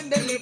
ಮಂಡಲಿ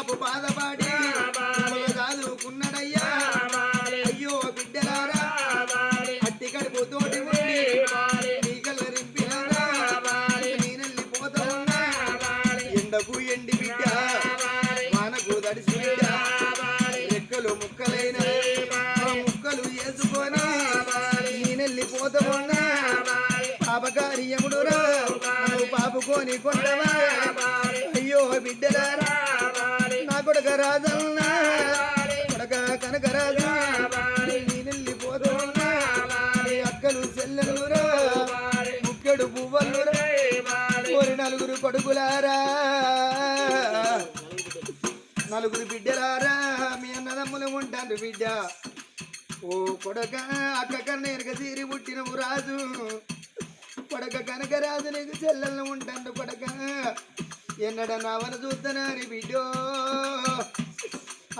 బాబు బాధపాడి మమ్మల్ని చదువుకున్నాడయ్యా అయ్యో బిడ్డలారా అట్టి కడుపు తోటి ఉండి నీ కళ్ళ రింపినారా? నేనెళ్ళిపోతా ఉన్నా. ఎండకు ఎండి బిడ్డ వానకు తడిసి బిడ్డ రెక్కలు ముక్కలైన ముక్కలు వేసుకొని నేనెళ్ళిపోతా ఉన్నా. పాపకార్యముడు రా పాపుకొని కొండవా? అయ్యో బిడ్డలారా నా కొడక రాజన్నా కొడక కనక రాజా నేనెళ్ళిపోతా ఉన్నా నీ అక్కలు చెల్లెలురా ముక్కడు పువ్వలురా ఓరి నలుగురు కొడుకులారా. నలుగురు బిడ్డలారా. మీ అన్నదమ్ములు ఉంటాను బిడ్డ. ఓ కొడక అక్క కన్నా తీరి పుట్టినవు రాజు. కొడక కనక రాజు నీకు చెల్లెలను ఉంటాను కొడక. ఎన్నడ నవన చూద్దనాని బిడ్డో.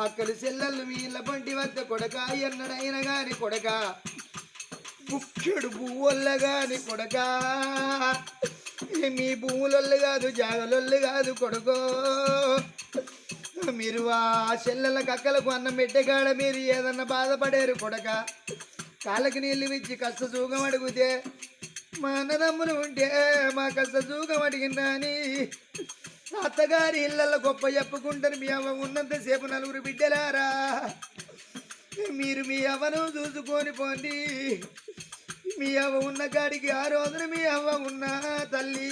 అక్కలు చెల్లెళ్ళు వీళ్ళ బండి వద్ద కొడక ఎన్నడైనా గాని కొడక. బుక్కెడు పువ్వుల్ల గాని కొడక. మీ భూములొల్లు కాదు జాగలొల్లు కాదు కొడుకో. మీరు ఆ చెల్లెల కక్కలకు అన్నం పెట్టేకాడ మీరు ఏదన్నా బాధపడారు కొడక. కాళ్ళకి నీళ్ళు ఇచ్చి కష్ట సూగం అడిగితే మా అన్నదమ్ములు ఉంటే మా కష్ట సూగం అడిగినా అని అత్తగారి ఇళ్ళల్లో గొప్ప చెప్పుకుంటారు మీ అవ్వ ఉన్నంతసేపు నలుగురు బిడ్డలారా. మీరు మీ అవ్వను చూసుకొని పోండి. మీ అవ్వ ఉన్న కాడికి ఆ రోజున మీ అవ్వ ఉన్న తల్లి.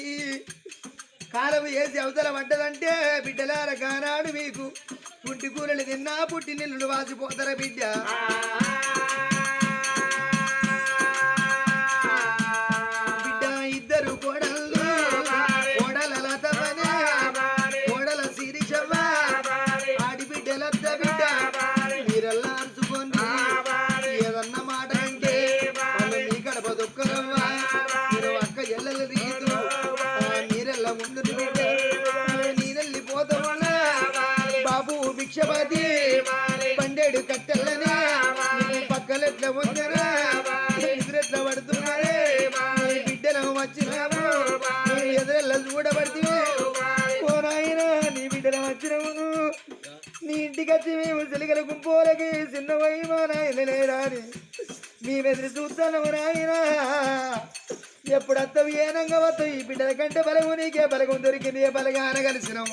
కాలం వేసి అవతల పడ్డదంటే బిడ్డలార కానాడు మీకు. పుట్టి కూరలు తిన్నా పుట్టి నిల్లులు వాసిపోతారా బిడ్డ. నీ మేము సెలిగల గుంపోలకి చిన్న మా నాయన లేరా చూస్తాను నాయనా. ఎప్పుడు అత్తవి ఏనంగా వస్తాయి ఈ బిడ్డల కంటే బలగు నీకే బలగం దొరికింది ఏ బలగా అనగలిసినాం